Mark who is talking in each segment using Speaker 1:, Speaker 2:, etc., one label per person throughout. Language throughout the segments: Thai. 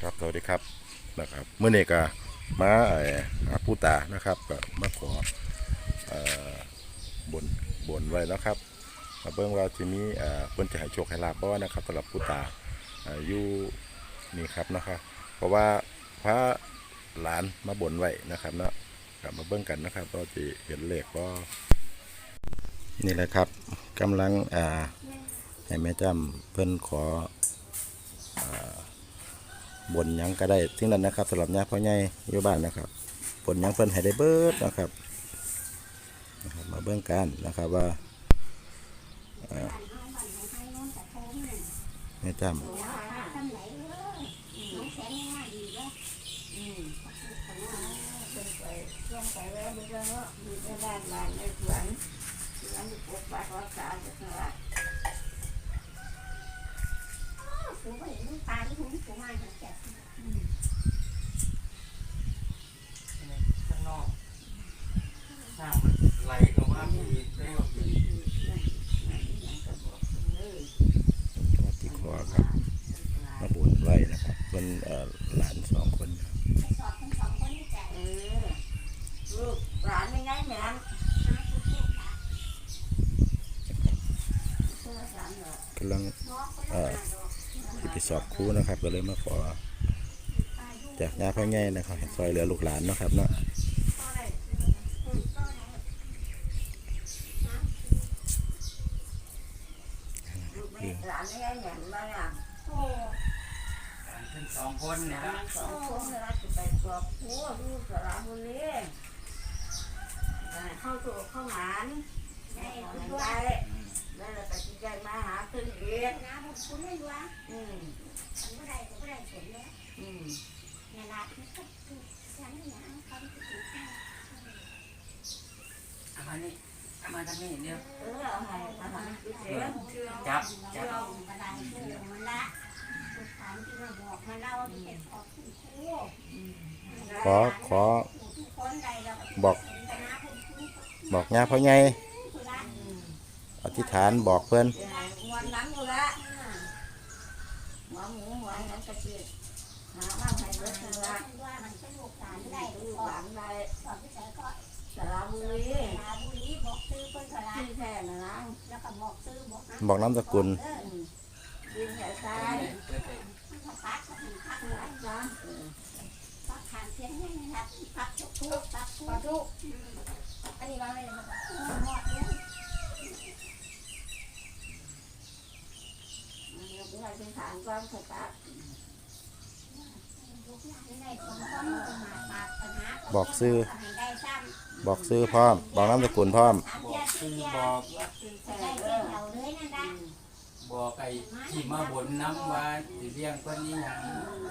Speaker 1: ครับสวัสดีครับนะครับเมื่อนี้ก็มาเอ่อาผู้ตานะครับก็มาขอเอ่อบนบนไว้แล้วครับมาเบิ่งว่าจะมีเอ่อเพิ่นจะให้โชคให้ลาบบ่านะครับสำหรับผู้ตาอยู่นี่ครับนะครับ เพราะว่าพระหลานมาบนไว้นะครับเนาะกลับมาเบิ่งกันนะครับว่าจะเห็นเลขบ่นี่แหละครับกำลังอ่าให้แม่จ้ำเพิ่นขอ บนยังก็ได้ทิ้งนั้นนะครับสำหรับญาติพ่อใหญ่อยู่บ้านนะครับบนยังเพิ่นให้ได้เบิดนะครับนะครับมาเบิ่งกันนะครับว่าไม่จำ เอ่อแม่
Speaker 2: ข้างนอกน้ำไหลเข้ามาพี่ได้ออกพี่ำ
Speaker 1: ที่คอครับมาบนไว้นะครับเพิ่นเอ่อหลานสองคนครับ
Speaker 3: เออลูกหลานไม่ไงแม่เพื่อสามเหรอกำ
Speaker 1: ลังเอ่อ ไปสอบครูนะครับ ก็เลยมาขอ จากญาติพ่อใหญ่นะครับให้ซอยเหลือลูกหลานเนาะครับเนาะ
Speaker 3: ลูกไม่หลานไม่ไงแม่นมาอะโอ้
Speaker 2: ทั้งสองคนเนี่ย
Speaker 3: หลา
Speaker 2: นะ
Speaker 3: นสองคนเวลาจะไปกรอบครัวลูกสระบุรีเข้าตัวเข้าหานให้คุณได้ แล้วเราตัดสินใจมาหาตึงเรียน
Speaker 4: น้ำมันคุ้นเลยว่า
Speaker 3: อืม
Speaker 4: ฉันไม่ได้ก็ไม่ได้ผลแล้ว
Speaker 3: อืม
Speaker 4: ในร้านนี่ก็คือฉันเนี่ยเขาจะติดให้
Speaker 2: เอามานี่เอามาทางนี้เดียว
Speaker 3: เออเอาให้ทหารพิเจั
Speaker 2: บ
Speaker 4: เจ้า
Speaker 2: จับ
Speaker 4: กระดาษเชื่อมันละสุดท้ายที่เราบอกมาเล่าที่เป็นขอบคุณครู
Speaker 1: ขอขอบอกบอกญาติพ่อใหญ่อ ธิษฐานบอกเพิ่น
Speaker 3: ห้วันนั้นอยู่ละหัวหมูหัวหนังกระเจี๊ยบหาว่าให้เบิดเลยละ
Speaker 4: ว่ามันลูกหลานได้
Speaker 3: ลูก
Speaker 4: ข
Speaker 3: ลานได้
Speaker 4: สอบพิเศษก็
Speaker 3: สระบุรี
Speaker 4: ลาบุรีบอกซื้อเพิ่นก็ร้าน
Speaker 3: ที่แท้นะนาง
Speaker 4: แล้วก็บอกซื้อบอกนะ
Speaker 1: บอกนามสกุล
Speaker 4: เออ
Speaker 3: อืมดินแห่ทราย
Speaker 4: มันปักก็เป็นปักหลาย
Speaker 3: จ้า
Speaker 4: ปักทางเสียงนี่นะครับปัก ทุกทุกปักทุกทุกอันนี้เราเลยมันก็หมดเลย
Speaker 3: มันยกให้เป็นฐานความสกัด
Speaker 1: บอกซื้อ
Speaker 4: ได้ซ้
Speaker 1: บอกซื้อพร้อม บอกนามสกุลพร้อมำ
Speaker 2: บอกคือบอก
Speaker 3: ที่
Speaker 4: ได้
Speaker 3: แท้
Speaker 4: เดี
Speaker 3: เด้
Speaker 4: ย
Speaker 3: อ
Speaker 4: วเลยนั่นได้
Speaker 2: บอกไอ้ที่มาบนน้ำว่าสิเลี้ยงคนนี้อย่าง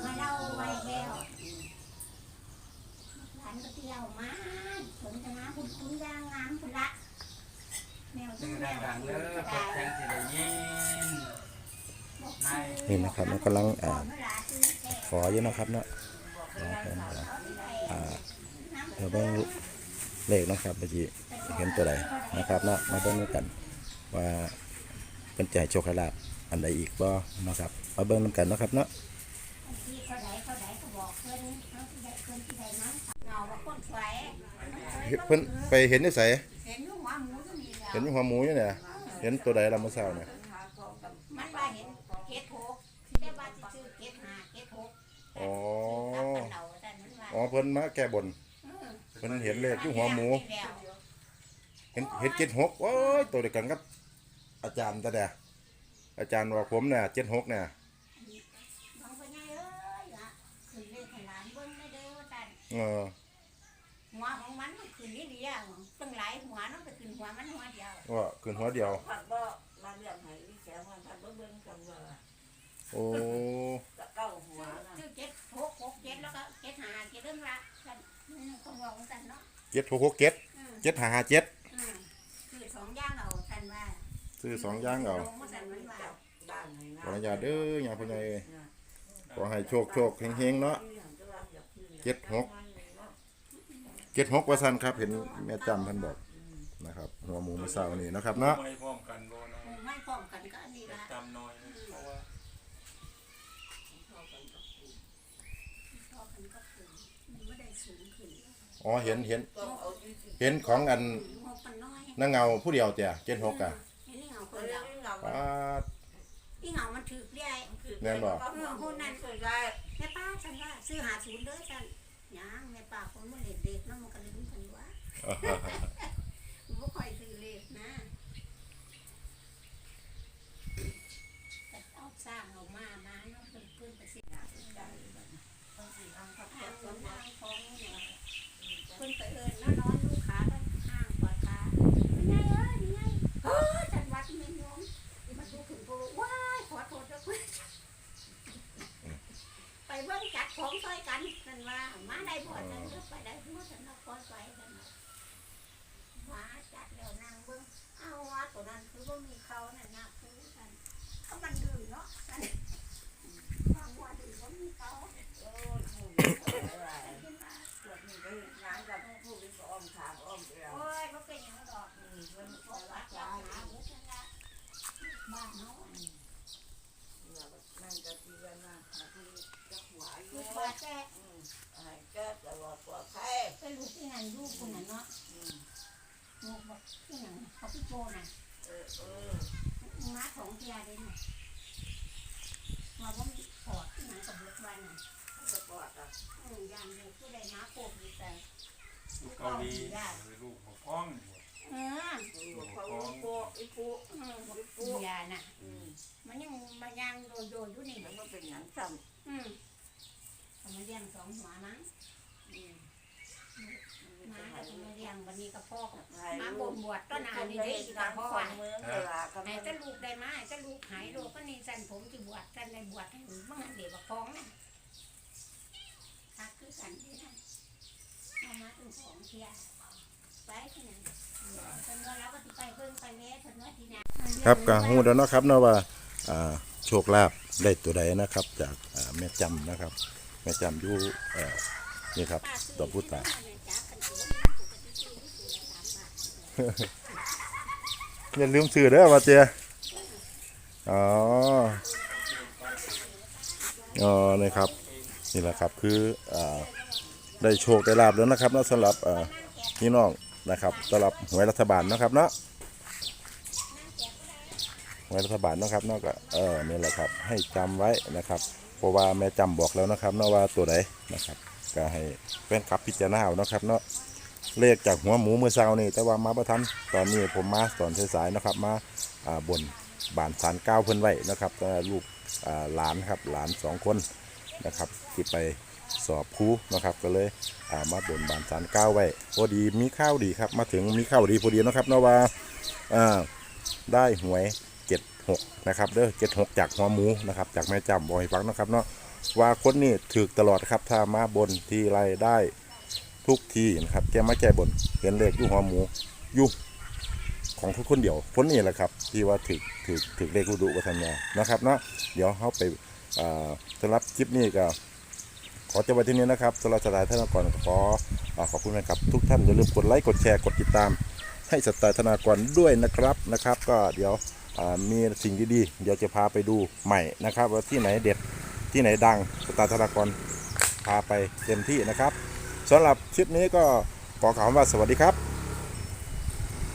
Speaker 4: มาเล่าไว้แล้วหลานก็เที่ยวมาสนทนาคุณคุณย่างงามคุณละแมว
Speaker 2: ซึ่งดังๆเด้อเปิดแจ้งสิได้ยิน นี่
Speaker 1: นะครับมันกำลังอ่าขออยู่นะครับเนาะเอาเดี๋ยวเบิ่งเลขนะครับเมื่อกี้เห็นตัวใดนะครับเนาะมาเบิ่งกันว่าเป็นใจโชคลาภอันใดอีกบ่นะครับมาเบิ่งนำกันนะครับเนาะ
Speaker 4: เพิ่น
Speaker 1: ไปเห็นที่ไส
Speaker 4: เห็นหัวหมูก็มีแล้ว
Speaker 1: เห็นหัวหมูอยู่เนี่ยเห็นตัวใดล่ะเมื่อเช้าเนี่ย
Speaker 4: มันว่าเห็นเกตหกที่ได้ว่าสิซื้อเกตห้าเกตหก
Speaker 1: อ๋อ
Speaker 4: รับกันเอาแต่นั้นว่า
Speaker 1: อ๋อเพิ่นมาแก้บนเพิ่นเห็นเลขอยู่หัวหมู เห็นเห็นเจ็ดหกโอ้ยตัวเดียวกันกับ อาจารย์ตาเดียอาจารย์ว่าผมเนี่ยเจ็ดหกเนี่ย
Speaker 4: น้องเป็นไงเอ้ยล่ะคืนเลขให้หลานเบิ่งได้เด้อว่าซั่น
Speaker 1: เออ
Speaker 4: หัวของมันมันคืนนี้เดียวตั้งหลายหัวน้องไปคืนหัวมันหัวเดียว
Speaker 1: ว่าขึ้นหัวเดียว
Speaker 3: ผัดบ่มาเรื่องให้อีแก้วมันผัดบ่เบิ่งกันว่า
Speaker 1: โอ้
Speaker 4: แล้วก็เจ็ดห้าเจ็ดเรื่องละซั่นอืมเขาบอกว่าซั่นเนาะ
Speaker 1: เจ็ดหกหกเจ็ด
Speaker 4: อืม
Speaker 1: เจ็ดห้าห้าเจ็ด
Speaker 4: อืมคือสองอย่างเอาซั่นว่า
Speaker 1: ซื้อสองอย่างเอา
Speaker 4: ลงมาซั่นมันว่า
Speaker 3: บ้านให้
Speaker 1: ขออนุญาตเด้ออย่าพ่อใหญ่เอ้ยขอให้โชคโชคเฮงๆเนาะเจ็ดหกเจ็ดหกว่าสันครับ เห็นแม่จำท่านบอกนะครับหัวหมูมาเศร้านี่นะครับเนาะ
Speaker 5: ไม่พร้อมกันโบนะ
Speaker 4: ไม่พร้อมกันก็อันนี้ละ
Speaker 5: จำน้อยนะเพราะว่า
Speaker 4: พอกันก็ถึงมันไม่ได้สูงขึ้น
Speaker 1: อ๋อเห็นเห็น
Speaker 3: ต้องเอาอยู่ที่
Speaker 1: เห็นของอัน
Speaker 4: หกมันน้อย
Speaker 1: นางเงาผู้เดียวเจ้ะเจ็ดหกอะ
Speaker 4: ไอ้นี่เหงาค
Speaker 3: เอา
Speaker 4: น
Speaker 3: เรื่
Speaker 4: เดี
Speaker 3: อ
Speaker 4: ยว
Speaker 3: งเงา
Speaker 1: ป้าด
Speaker 4: นี่เหงามันถือได้
Speaker 1: แม่นบ่
Speaker 3: เออคนนั้นเคยได้
Speaker 4: แม่ป้าฉันว่าซื้อหาศูนย์เด้อฉันยังแม่ป้าคนมันเด็กเด็กนั่นมันก็ลืมฉันว่ามันบ่ค่อยซื้อเลขนะแต่เอาสร้างออกมามาเนาะเพิ่นเพิ่นไปสิหาได้ต้องสิเอาเขาแค่สวนทางของเนี่ยเพิ่นไปเอิ้นแล้วนอนลูกขาก็ห้างกว่าขาเป็นไงเอ้ยเป็นไงเฮ้ยฉันวัดไม่ยอมมันดูถึงกูว้ายขอโทษเด้อเพิ่น ไปเบิ่งจัดของซอยกันนั่นว่ามาได้บ่ฉันก็ไปได้หัวฉันเอาคอยไปกันเนาะมาจัดแล้วนั่งเบิ่งเอาว่าตัวนั้นคือบ่มีเขานั่นนะคือกันเขามันดื้อเนาะนั่นบางว่าดื้อบ่มีเขา
Speaker 3: โอ้ยหมูอะไร
Speaker 4: ขึ้นมา
Speaker 3: ตรวจนี่ก็งานกับผู้วิก็อ้อมทางอ้อมเดียว
Speaker 4: โอ้ยบ่เป็นหยังดอก
Speaker 3: อืมมัน
Speaker 4: บ่
Speaker 3: ก็
Speaker 4: ว่า
Speaker 3: รัก
Speaker 4: จั
Speaker 3: ษา
Speaker 4: บหา
Speaker 3: หา
Speaker 4: เบิดนั่นละ บ้านเนาะ
Speaker 3: นั่นก็ที่ว่านะที่จะหวาย
Speaker 4: คือ
Speaker 3: แล้
Speaker 4: ว่าแต่
Speaker 3: อืมให้แก้ตลอดปลอดภัย
Speaker 4: เป็นลูกที่นั่นลูกคนนั้นเนาะลูกบอกที่หยังเขาพี่โปน่ะ
Speaker 3: เออเออ
Speaker 4: ม้าของเทียด้เนี่ยว่าว่มีปอดที่หนังกับเบิดวันน่ะ
Speaker 3: สปอร์ตอะ
Speaker 4: อืมยางเดียวผู้ใดม้าโคบดีแต่
Speaker 2: เกาหลีลูกของพ้อง
Speaker 4: เออ
Speaker 3: เขาโปะอีโปะ
Speaker 4: อืมปูยาน่ะ
Speaker 3: อืม
Speaker 4: มันยังมันยังโดยโดยอยู่นี่
Speaker 3: มันก็เป็นหยังจ
Speaker 4: อืมเอามาเลี้ยงสองหัวมั้งำ
Speaker 3: อืม
Speaker 4: ม้าก็จะมาเลี้ยงวันนี้กับพ่อกับ
Speaker 3: ห
Speaker 4: มาบ
Speaker 3: ลูก
Speaker 4: นบวชต้นนา
Speaker 3: น
Speaker 4: นี่
Speaker 3: ได้
Speaker 4: ได้
Speaker 3: กิน
Speaker 4: กับพ่อ
Speaker 3: ขอ
Speaker 4: อะ
Speaker 3: งเมืองเวลาก็
Speaker 4: ไหน
Speaker 3: มัน
Speaker 4: จะลูกได้มาจะลูกหายลูกก็นี่สันผมที่บวชสันในบวชให้หนูบ้างเด็กกับพ้องน่ะทักคือกันที่นั่นเอามาถึงสองเทียไปที่นั่น เพิ่นว่าเราก็สิไปเบิ่งไปแม่เพิ่นว่าที่นั่น
Speaker 1: ครับก็ฮู้แล้วเนาะครับเนาะว่าอ่าโชคลาภได้ตัวใดนะครับ จากอ่าแม่จำนะครับ แม่จำอยู่เอ่อนี่ครับดอกพุตาอย่าลืมซื้อเด้อว่าเจียอ๋ออ๋อนี่ครับ นี่แหละครับคืออ่าได้โชคได้ลาบแล้วนะครับนะสำหรับอ่าพี่น้อง นะครับสำหรับหวยรัฐบาลนะครับเนาะไว้รัฐบาลนะครับเนอกจากเออนี่แหละครับให้จำไว้นะครับเพราะว่าแม่จำบอกแล้วนะครับเนาะว่าตัวใดนนะครับ ก็ให้แฟนคลับพิจารณาเอานะครับเนาะเลขจากหัวหมูเมื่อเช้านี่แต่ว่ามาประทันตอนนี้ผมมาตอนสายๆนะครับมาอ่าบนบานสารเก้าเพิ่นไว้นะครับแต่ลูกอ่าหลานครับหลานสองคนนะครับที่ไป สอบครูนะครับก็เลยอามาบนบานสารเก้าไว้พอดีมีข้าวดีครับ มาถึงมีข้าวดีพอดีนะครับเนาะว่าได้หวย76นะครับเด้อ76จากหัวหมูนะครับจากแม่จำบอยฟังนะครับเนาะว่าคนนี้ถือตลอดครับถ้ามาบนทีไรได้ทุกทีนะครับแกมาแก้บนเห็นเลขอยู่หัวหมูอยู่ของทุกคนเดียวคนนี้แหละครับ ที่ว่าถือถือถือเลขอุดุวัฒนยานะครับเนาะเดี๋ยวเขาไปสำหรับคลิปนี้ก็ ขอจบไว้ที่นี้นะครับสำหรับสไตล์ธนากรขอขอบคุณนะครับทุกท่านอย่าลืมกดไลค์กดแชร์กดติดตาม ให้สไตล์ธนากรด้วยนะครับนะครับ ก็เดี๋ยวมีสิ่งดีๆเดี๋ยวจะพาไปดูใหม่นะครับ ว่าที่ไหนเด็ดที่ไหนดังสตาร์ธนากรพาไปเต็มที่นะครับสำหรับคลิปนี้ก็ขอกล่าวคำว่าสวัสดีครับ